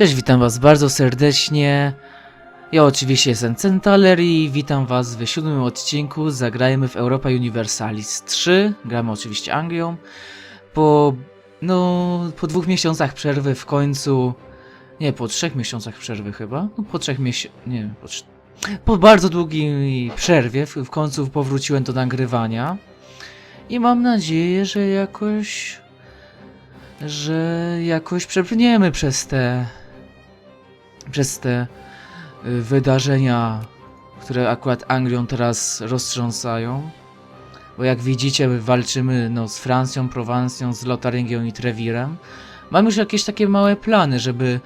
Cześć, witam was bardzo serdecznie. Ja oczywiście jestem Centaler i witam was w siódmym odcinku Zagrajmy w Europa Universalis 3. Gramy oczywiście Anglią. Po, no, po dwóch miesiącach przerwy w końcu... Nie, po trzech miesiącach przerwy chyba. No, po trzech miesiącach... Nie wiem, po, trz- po bardzo długiej przerwie w, w końcu powróciłem do nagrywania. I mam nadzieję, że jakoś... Że jakoś przebrniemy przez te przez te y, wydarzenia, które akurat Anglią teraz roztrząsają. Bo jak widzicie, my walczymy no, z Francją, Prowansją, z Lotaryngią i Trewirem. Mamy już jakieś takie małe plany, żeby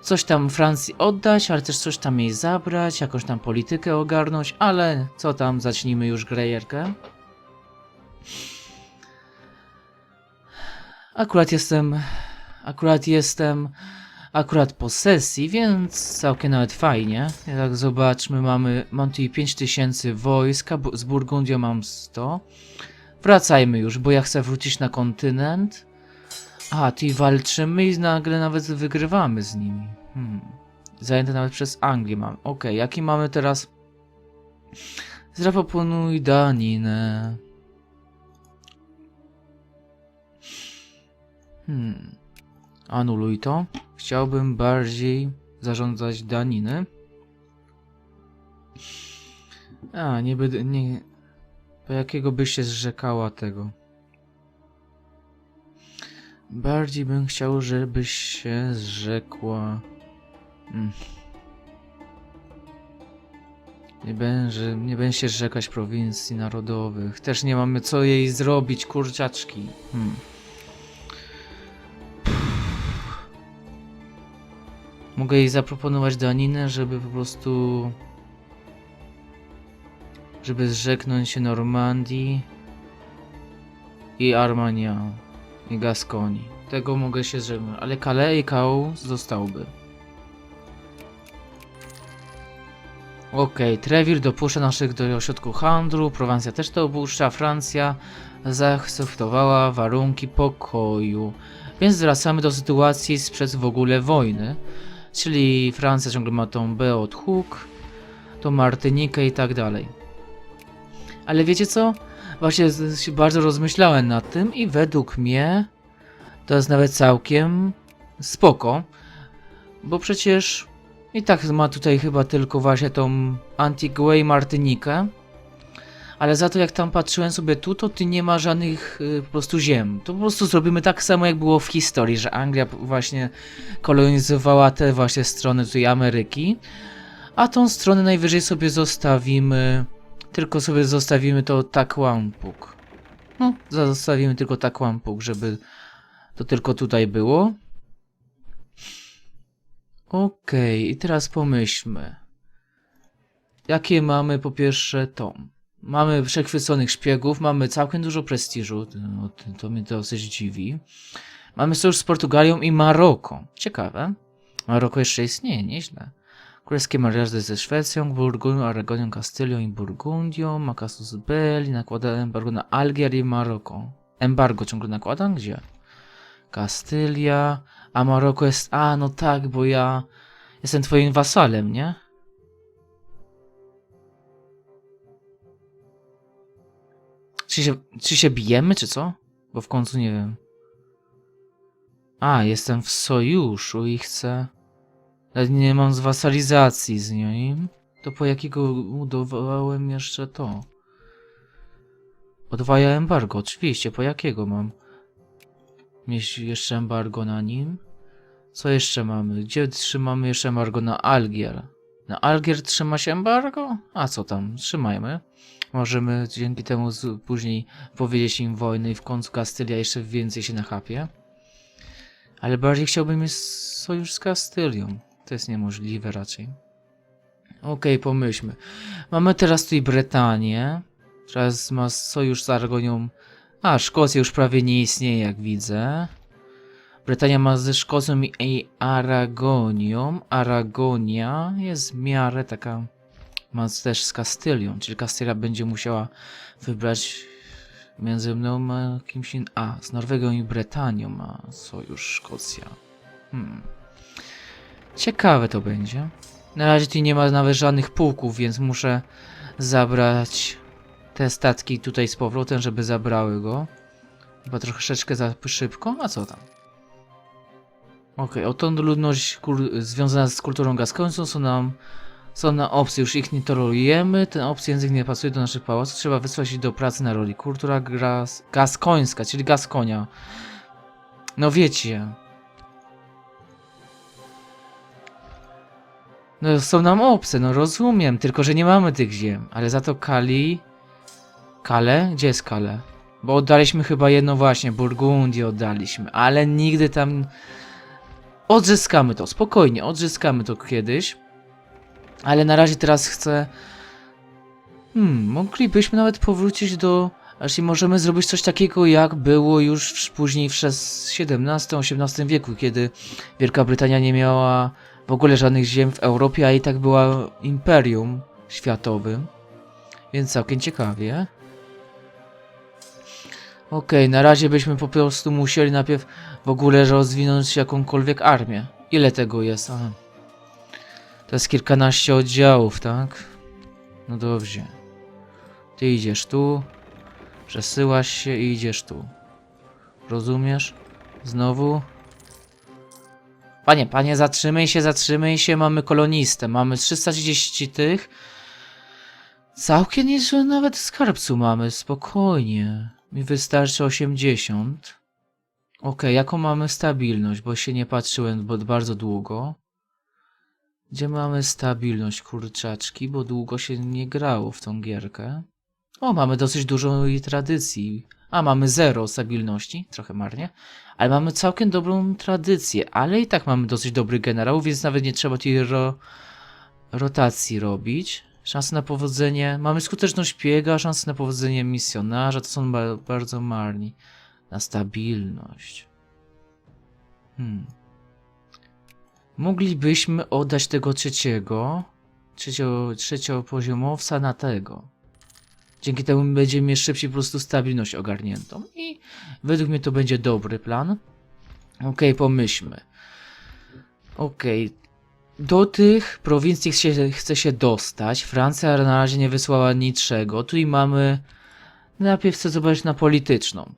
coś tam Francji oddać, ale też coś tam jej zabrać, jakąś tam politykę ogarnąć, ale co tam, zacznijmy już grejerkę. Akurat jestem, akurat jestem akurat po sesji, więc całkiem nawet fajnie. Jak zobaczmy, mamy, mam tutaj 5000 wojska, z Burgundią mam 100. Wracajmy już, bo ja chcę wrócić na kontynent. A, tutaj walczymy i nagle nawet wygrywamy z nimi. Hmm. Zajęte nawet przez Anglię mam. Okej, jaki mamy teraz? Zaproponuj daninę. Hmm. Anuluj to. Chciałbym bardziej zarządzać daniny. A, nie będę. Nie. Po jakiego byś się zrzekała tego? Bardziej bym chciał, żebyś się zrzekła. Mm. Nie będzie, nie będzie się zrzekać prowincji narodowych. Też nie mamy co jej zrobić, kurczaczki. Hmm. Mogę jej zaproponować daninę, żeby po prostu. żeby zrzeknąć się Normandii i Armagnac i Gaskonii. Tego mogę się zrzeknąć, ale Calais i Caux zostałby. Okej, Trevir dopuszcza naszych do ośrodku handlu, Prowansja też to opuszcza, Francja zaakceptowała warunki pokoju. Więc wracamy do sytuacji sprzed w ogóle wojny. Czyli Francja ciągle ma tą B od Hook, tą Martynikę i tak dalej. Ale wiecie co? Właśnie się bardzo rozmyślałem nad tym i według mnie to jest nawet całkiem spoko, bo przecież i tak ma tutaj chyba tylko właśnie tą Antiguę i Martynikę, ale za to jak tam patrzyłem sobie tu, to tu nie ma żadnych y, po prostu ziem. To po prostu zrobimy tak samo jak było w historii, że Anglia właśnie kolonizowała te właśnie strony tutaj Ameryki, a tą stronę najwyżej sobie zostawimy, tylko sobie zostawimy to Takwampuk. No, zostawimy tylko Takwampuk, żeby to tylko tutaj było. Okej, i teraz pomyślmy. Jakie mamy po pierwsze to? Mamy przechwyconych szpiegów, mamy całkiem dużo prestiżu, to, to mnie dosyć dziwi. Mamy sojusz z Portugalią i Maroko. Ciekawe. Maroko jeszcze istnieje, nieźle. Królewskie mariaże ze Szwecją, Burgundią, Aragonią, Kastylią i Burgundią, Makasus Belli, nakłada embargo na Algier i Maroko. Embargo ciągle nakładam? Gdzie? Kastylia, a Maroko jest... A, no tak, bo ja jestem twoim wasalem, nie? Czy się, czy się bijemy, czy co? Bo w końcu nie wiem. A, jestem w sojuszu i chcę. Ale nie mam zwasalizacji z nim. To po jakiego budowałem jeszcze to? Odwaja embargo, oczywiście. Po jakiego mam? Mieć jeszcze embargo na nim? Co jeszcze mamy? Gdzie trzymamy jeszcze embargo na Algier? Na Algier trzyma się embargo? A co tam? Trzymajmy. Możemy dzięki temu później powiedzieć im wojnę i w końcu Kastylia jeszcze więcej się nachapie. Ale bardziej chciałbym mieć sojusz z Kastylią. To jest niemożliwe raczej. Okej, pomyślmy. Mamy teraz tutaj Bretanię. Teraz ma sojusz z Aragonią. A, Szkocja już prawie nie istnieje, jak widzę. Brytania ma ze Szkocją i Aragonią. Aragonia jest w miarę taka. Ma też z Kastylią, czyli Kastylia będzie musiała wybrać między mną a kimś innym. A, z Norwegią i Brytanią ma sojusz Szkocja. Hmm. Ciekawe to będzie. Na razie tu nie ma nawet żadnych pułków, więc muszę zabrać te statki tutaj z powrotem, żeby zabrały go. Chyba troszeczkę za szybko, a co tam? Okej, oto ludność kur- związana z kulturą gaskońską są nam są na opcje, już ich nie tolerujemy, ten opcje język nie pasuje do naszych pałaców, trzeba wysłać ich do pracy na roli. Kultura gras- gaskońska, czyli gaskonia. No wiecie. No są nam obce, no rozumiem, tylko że nie mamy tych ziem, ale za to Kali... Kale? Gdzie jest Kale? Bo oddaliśmy chyba jedno właśnie, Burgundię oddaliśmy, ale nigdy tam... Odzyskamy to, spokojnie, odzyskamy to kiedyś. Ale na razie teraz chcę... Hmm, moglibyśmy nawet powrócić do... Jeśli możemy zrobić coś takiego, jak było już później w XVII-XVIII wieku, kiedy Wielka Brytania nie miała w ogóle żadnych ziem w Europie, a i tak była imperium światowym. Więc całkiem ciekawie. Okej, na razie byśmy po prostu musieli najpierw w ogóle rozwinąć jakąkolwiek armię. Ile tego jest? Aha. To jest kilkanaście oddziałów, tak? No dobrze. Ty idziesz tu, przesyłasz się i idziesz tu. Rozumiesz? Znowu? Panie, panie, zatrzymaj się, zatrzymaj się, mamy kolonistę, mamy 330 tych. Całkiem niezłe nawet skarbcu mamy, spokojnie. Mi wystarczy 80. Okej, jaką mamy stabilność, bo się nie patrzyłem bo bardzo długo. Gdzie mamy stabilność kurczaczki, bo długo się nie grało w tą gierkę. O, mamy dosyć dużo tradycji. A, mamy zero stabilności, trochę marnie. Ale mamy całkiem dobrą tradycję, ale i tak mamy dosyć dobry generał, więc nawet nie trzeba tej ro rotacji robić. Szanse na powodzenie. Mamy skuteczność szpiega, szanse na powodzenie misjonarza to są ba bardzo marni. Na stabilność. Hmm. Moglibyśmy oddać tego trzeciego, trzecio, trzeciopoziomowca na tego. Dzięki temu będziemy mieć szybciej po prostu stabilność ogarniętą. I według mnie to będzie dobry plan. Okej, pomyślmy. Okej. Do tych prowincji się, chce się dostać. Francja na razie nie wysłała niczego. Tu i mamy... Najpierw chcę zobaczyć na polityczną.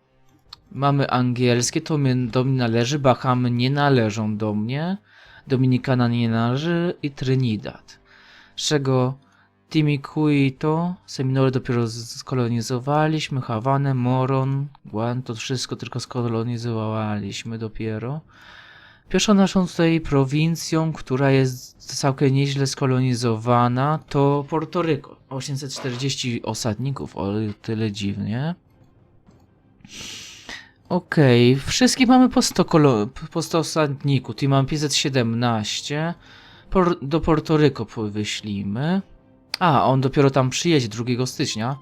Mamy angielskie, to mnie, do mnie należy. Bahamy nie należą do mnie. Dominikana nie należy i Trinidad. Z czego Timikuito, Seminory dopiero skolonizowaliśmy, Hawanę, Moron, Guan, to wszystko tylko skolonizowaliśmy dopiero. Pierwszą naszą tutaj prowincją, która jest całkiem nieźle skolonizowana, to Portoryko. 840 osadników, o tyle dziwnie. Okej, wszystkich mamy po 100, kolo- po 100 osadników, tu mam 517. Por do Portoryko wyślimy. A, on dopiero tam przyjedzie 2 stycznia.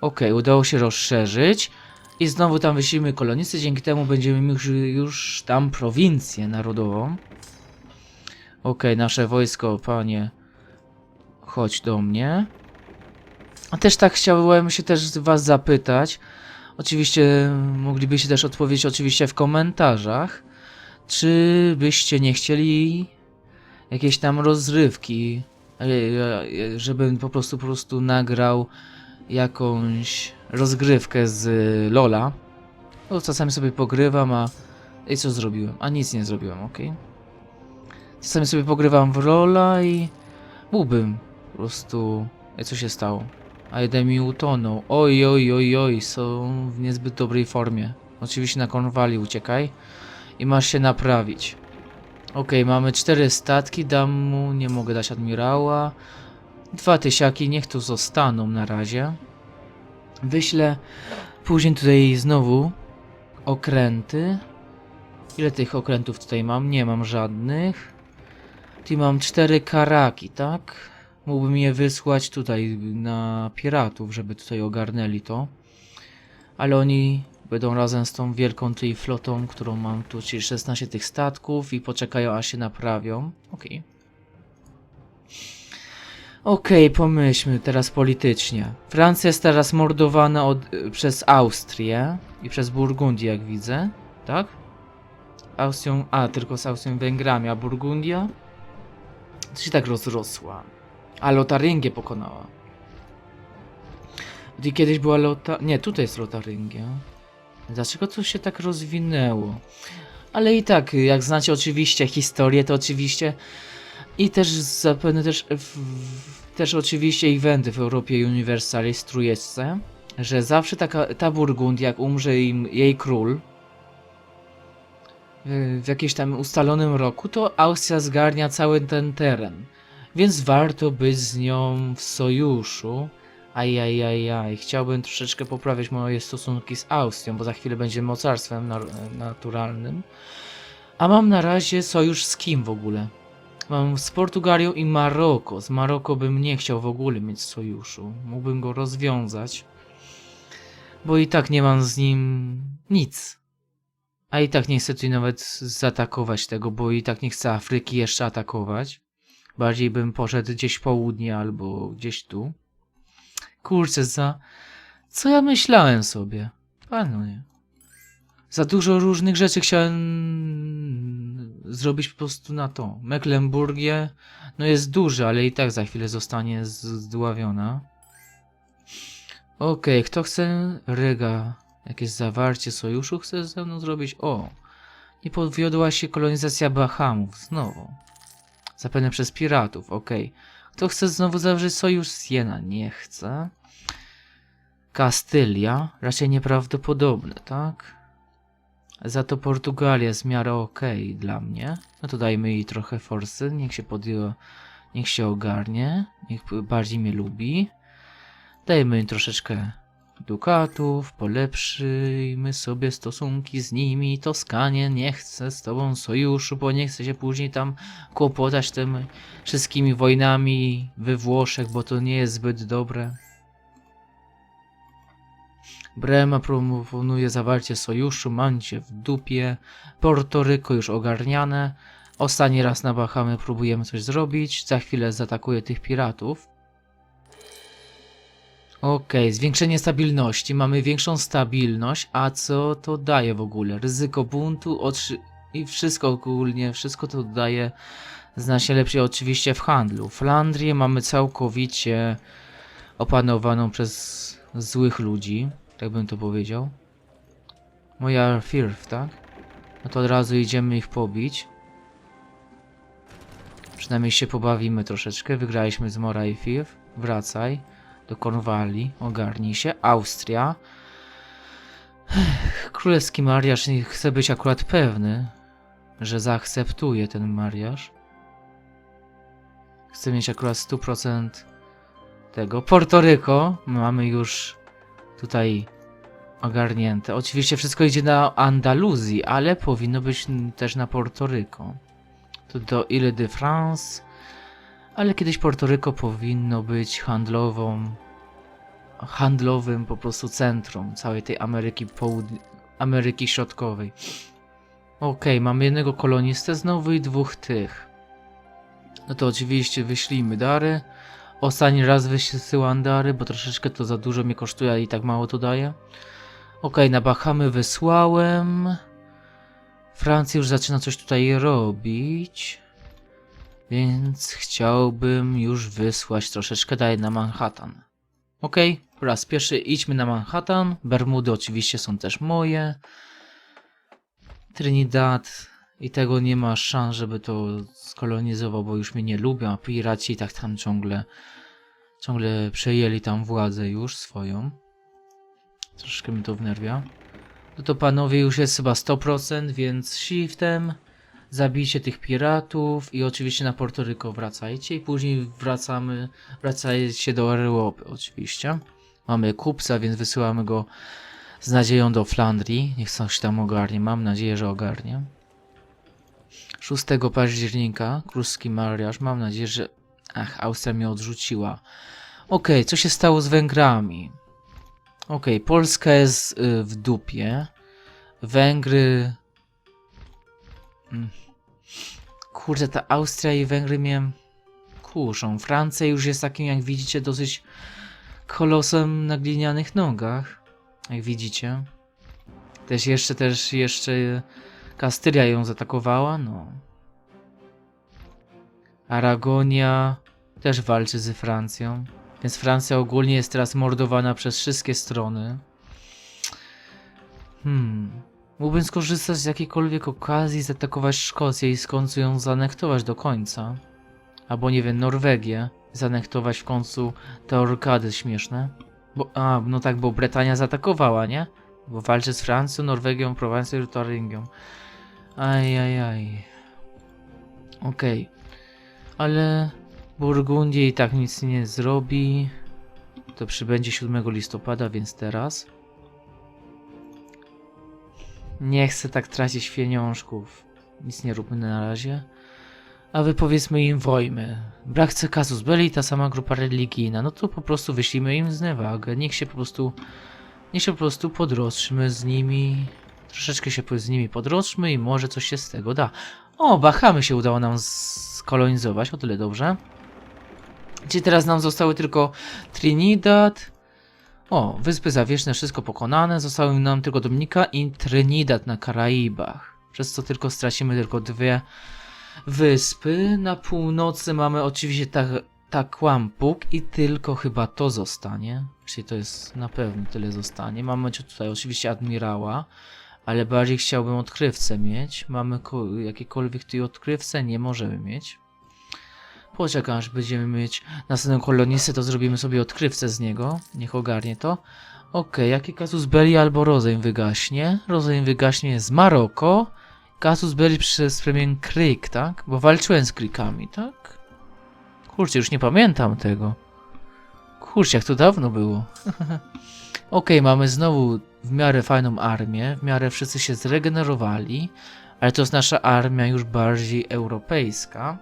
Okej, udało się rozszerzyć. I znowu tam wyślimy kolonisty, dzięki temu będziemy mieli już, tam prowincję narodową. Okej, nasze wojsko, panie, chodź do mnie. A też tak chciałem się też was zapytać. Oczywiście moglibyście też odpowiedzieć oczywiście w komentarzach. Czy byście nie chcieli jakieś tam rozrywki, e, e, żebym po prostu po prostu nagrał jakąś rozgrywkę z Lola. Bo czasami sobie pogrywam, a i co zrobiłem? A nic nie zrobiłem, ok? Czasami sobie pogrywam w Lola i mógłbym po prostu... Ej, co się stało? A jeden mi utonął. Oj, oj, oj, oj, są w niezbyt dobrej formie. Oczywiście na konwali uciekaj i masz się naprawić. Okej, mamy cztery statki, dam mu, nie mogę dać admirała. Dwa tysiaki, niech tu zostaną na razie. Wyślę później tutaj znowu okręty. Ile tych okrętów tutaj mam? Nie mam żadnych. Tu mam cztery karaki, tak? Mógłbym je wysłać tutaj na piratów, żeby tutaj ogarnęli to. Ale oni będą razem z tą wielką tutaj flotą, którą mam tu, czyli 16 tych statków i poczekają aż się naprawią. Okej. Okej, pomyślmy teraz politycznie. Francja jest teraz mordowana od, przez Austrię i przez Burgundię, jak widzę, tak? Austrią, a tylko z Austrią Węgrami, a Burgundia to się tak rozrosła. A Lotaryngię pokonała. I kiedyś była Lota... Nie, tutaj jest Lotaryngia. Dlaczego to się tak rozwinęło? Ale i tak, jak znacie oczywiście historię, to oczywiście i też zapewne też, w, też oczywiście eventy w Europie Universalis trójeczce, że zawsze taka, ta Burgundia, jak umrze im jej król w jakimś tam ustalonym roku, to Austria zgarnia cały ten teren. Więc warto być z nią w sojuszu. Ajajajaj, chciałbym troszeczkę poprawić moje stosunki z Austrią, bo za chwilę będzie mocarstwem naturalnym. A mam na razie sojusz z kim w ogóle? Mam z Portugalią i Maroko. Z Maroko bym nie chciał w ogóle mieć sojuszu. Mógłbym go rozwiązać. Bo i tak nie mam z nim nic. A i tak nie chcę tu nawet zaatakować tego, bo i tak nie chcę Afryki jeszcze atakować. Bardziej bym poszedł gdzieś południe albo gdzieś tu. Kurczę, za... Co ja myślałem sobie? Panie. Za dużo różnych rzeczy chciałem zrobić po prostu na to. Mecklenburgię, no jest duży, ale i tak za chwilę zostanie zdławiona. Okej, kto chce Ryga? Jakieś zawarcie sojuszu chce ze mną zrobić? O! Nie powiodła się kolonizacja Bahamów, znowu. Zapewne przez piratów, okej. Kto chce znowu zawrzeć sojusz z Jena? Nie chce. Kastylia? Raczej nieprawdopodobne, tak? Za to Portugalia jest w miarę okej dla mnie. No to dajmy jej trochę forsy, niech się podjęła, niech się ogarnie, niech bardziej mnie lubi. Dajmy im troszeczkę dukatów, polepszyjmy sobie stosunki z nimi. Toskanie nie chce z tobą sojuszu, bo nie chce się później tam kłopotać tymi wszystkimi wojnami we Włoszech, bo to nie jest zbyt dobre. Brema proponuje zawarcie sojuszu, mancie w dupie, Portoryko już ogarniane. Ostatni raz na Bahamy próbujemy coś zrobić, za chwilę zaatakuje tych piratów. Okej, zwiększenie stabilności, mamy większą stabilność, a co to daje w ogóle? Ryzyko buntu otrzy- i wszystko ogólnie, wszystko to daje znacznie lepiej oczywiście w handlu. Flandrię mamy całkowicie opanowaną przez złych ludzi, tak bym to powiedział. Moja Firth, tak? No to od razu idziemy ich pobić. Przynajmniej się pobawimy troszeczkę. Wygraliśmy z Mora i Firth. Wracaj do Kornwalii, ogarnij się. Austria. Królewski mariaż nie chce być akurat pewny, że zaakceptuje ten mariaż. Chcę mieć akurat 100% tego. Portoryko mamy już tutaj ogarnięte. Oczywiście wszystko idzie na Andaluzji, ale powinno być też na Portoryko. To do Ile de France, ale kiedyś Portoryko powinno być handlową, handlowym po prostu centrum całej tej Ameryki Południ- Ameryki Środkowej. Okej, mamy jednego kolonistę znowu i dwóch tych. No to oczywiście wyślijmy dary. Ostatni raz wysyłam dary, bo troszeczkę to za dużo mnie kosztuje, i tak mało to daje. Okej, na Bahamy wysłałem. Francja już zaczyna coś tutaj robić. Więc chciałbym już wysłać troszeczkę dalej na Manhattan. Okej, po raz pierwszy idźmy na Manhattan. Bermudy oczywiście są też moje. Trinidad i tego nie ma szans, żeby to skolonizował, bo już mnie nie lubią, a piraci i tak tam ciągle ciągle przejęli tam władzę już swoją. Troszkę mi to wnerwia. No to panowie już jest chyba 100%, więc shiftem zabijcie tych piratów i oczywiście na Portoryko wracajcie i później wracamy, wracajcie do Europy oczywiście. Mamy kupca, więc wysyłamy go z nadzieją do Flandrii. Niech coś tam ogarnie. Mam nadzieję, że ogarnie. 6 października, królewski mariaż. Mam nadzieję, że... Ach, Austria mnie odrzuciła. Okej, co się stało z Węgrami? Okej, Polska jest y, w dupie. Węgry... Mm. Kurde, ta Austria i Węgry mnie kuszą. Francja już jest takim, jak widzicie, dosyć kolosem na glinianych nogach. Jak widzicie. Też jeszcze, też jeszcze Kastylia ją zaatakowała, no. Aragonia też walczy z Francją. Więc Francja ogólnie jest teraz mordowana przez wszystkie strony. Hmm. Mógłbym skorzystać z jakiejkolwiek okazji, zaatakować Szkocję i w końcu ją zanektować do końca. Albo nie wiem, Norwegię. Zanektować w końcu te orkady śmieszne. Bo, a, no tak, bo Bretania zaatakowała, nie? Bo walczy z Francją, Norwegią, Prowancją i Toringią. Aj, aj. Okej. Ale Burgundia i tak nic nie zrobi. To przybędzie 7 listopada, więc teraz. Nie chcę tak tracić pieniążków. Nic nie róbmy na razie. A wypowiedzmy im wojnę. Brak chce kazus belli, ta sama grupa religijna. No to po prostu wyślijmy im znewagę. Niech się po prostu. Niech się po prostu podroczmy z nimi. Troszeczkę się z nimi podroczmy i może coś się z tego da. O, Bahamy się udało nam skolonizować, o tyle dobrze. Gdzie teraz nam zostały tylko Trinidad. O, Wyspy Zawieszne, wszystko pokonane. Zostały nam tylko Dominika i Trinidad na Karaibach. Przez co tylko stracimy tylko dwie wyspy. Na północy mamy oczywiście tak Takłampuk i tylko chyba to zostanie. Czyli to jest na pewno tyle zostanie. Mamy tutaj oczywiście admirała, ale bardziej chciałbym odkrywcę mieć. Mamy ko- jakiekolwiek tutaj odkrywce? Nie możemy mieć. Poczekam, aż będziemy mieć następną kolonistę, to zrobimy sobie odkrywcę z niego. Niech ogarnie to. Okej, jaki kasus belli albo rozejm wygaśnie? Rozejm wygaśnie z Maroko. Kasus belli przez plemię Creek, tak? Bo walczyłem z Creekami, tak? Kurczę, już nie pamiętam tego. Kurczę, jak to dawno było. Okej, mamy znowu w miarę fajną armię, w miarę wszyscy się zregenerowali, ale to jest nasza armia już bardziej europejska.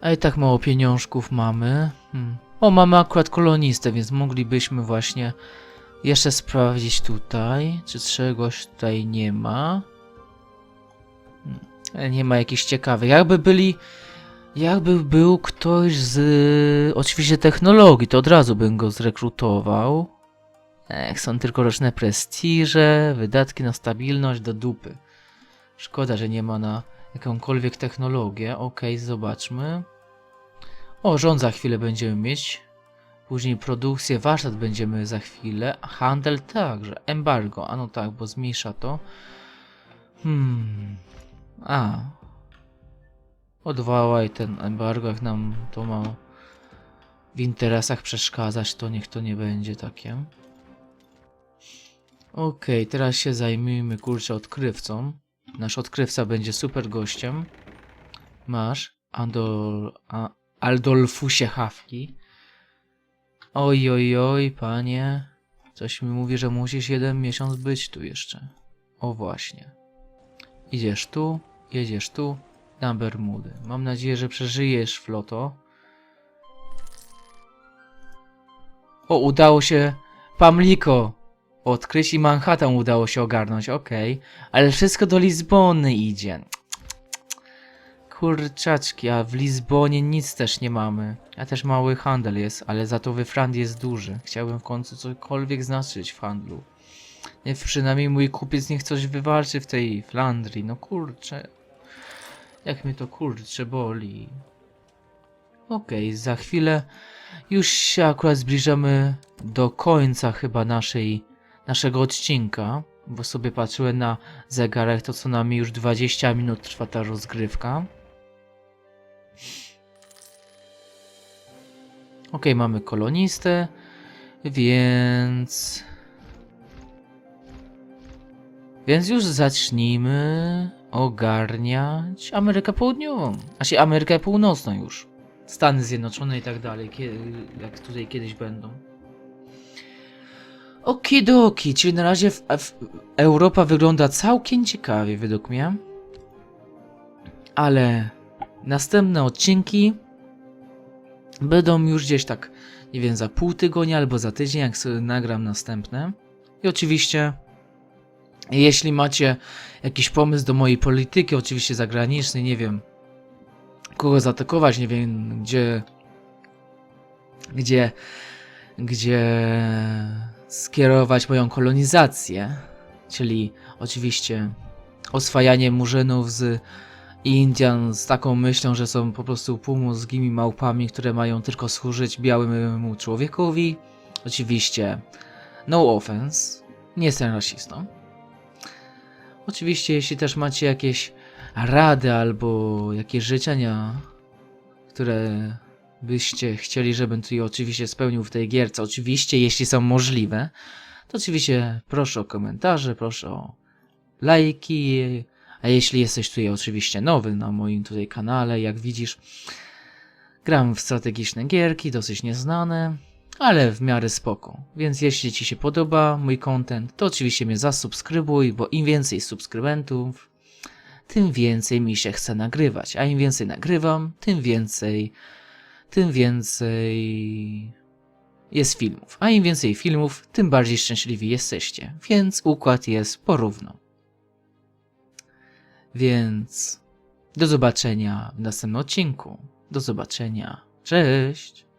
A i tak mało pieniążków mamy. Hmm. O, mamy akurat kolonistę, więc moglibyśmy właśnie jeszcze sprawdzić tutaj, czy czegoś tutaj nie ma. Hmm. Nie ma jakichś ciekawych. Jakby byli. Jakby był ktoś z. Oczywiście technologii, to od razu bym go zrekrutował. Ech, są tylko roczne prestiże, wydatki na stabilność do dupy. Szkoda, że nie ma na jakąkolwiek technologię. Ok, zobaczmy. O, rząd za chwilę będziemy mieć. Później produkcję, warsztat będziemy za chwilę. Handel także. Embargo, a no tak, bo zmniejsza to. Hmm. A. Odwołaj ten embargo, jak nam to ma w interesach przeszkadzać, to niech to nie będzie takie. Okej, teraz się zajmijmy kurczę odkrywcą. Nasz odkrywca będzie super gościem. Masz Andol, a, Aldolfusie Hawki. Oj, oj, oj, panie. Coś mi mówi, że musisz jeden miesiąc być tu jeszcze. O właśnie. Idziesz tu, jedziesz tu, na Bermudy. Mam nadzieję, że przeżyjesz, floto. O, udało się Pamliko odkryć i Manhattan udało się ogarnąć, okej. Ale wszystko do Lizbony idzie. Kurczaczki, a w Lizbonie nic też nie mamy. A też mały handel jest, ale za to we Flandii jest duży. Chciałbym w końcu cokolwiek znaczyć w handlu. Nie, przynajmniej mój kupiec niech coś wywalczy w tej Flandrii. No kurczę. Jak mnie to kurczę boli. Okej, za chwilę już się akurat zbliżamy do końca chyba naszej, naszego odcinka. Bo sobie patrzyłem na zegarek, to co najmniej już 20 minut trwa ta rozgrywka. Ok, mamy kolonistę, więc. Więc już zacznijmy ogarniać Amerykę Południową, się Amerykę Północną już. Stany Zjednoczone i tak dalej, jak tutaj kiedyś będą. Okidoki, czyli na razie w, w, Europa wygląda całkiem ciekawie według mnie. Ale następne odcinki będą już gdzieś tak, nie wiem, za pół tygodnia albo za tydzień, jak sobie nagram następne. I oczywiście, jeśli macie jakiś pomysł do mojej polityki, oczywiście zagranicznej, nie wiem, kogo zaatakować, nie wiem, gdzie, gdzie, gdzie skierować moją kolonizację, czyli oczywiście oswajanie murzynów z Indian z taką myślą, że są po prostu półmózgimi małpami, które mają tylko służyć białemu człowiekowi. Oczywiście, no offense, nie jestem rasistą. Oczywiście, jeśli też macie jakieś rady albo jakieś życzenia, które byście chcieli, żebym tu je oczywiście spełnił w tej gierce, oczywiście, jeśli są możliwe, to oczywiście proszę o komentarze, proszę o lajki, a jeśli jesteś tutaj oczywiście nowy na moim tutaj kanale, jak widzisz, gram w strategiczne gierki, dosyć nieznane, ale w miarę spoko. Więc jeśli Ci się podoba mój content, to oczywiście mnie zasubskrybuj, bo im więcej subskrybentów, tym więcej mi się chce nagrywać. A im więcej nagrywam, tym więcej, tym więcej jest filmów. A im więcej filmów, tym bardziej szczęśliwi jesteście. Więc układ jest porówno. Więc do zobaczenia w następnym odcinku. Do zobaczenia. Cześć!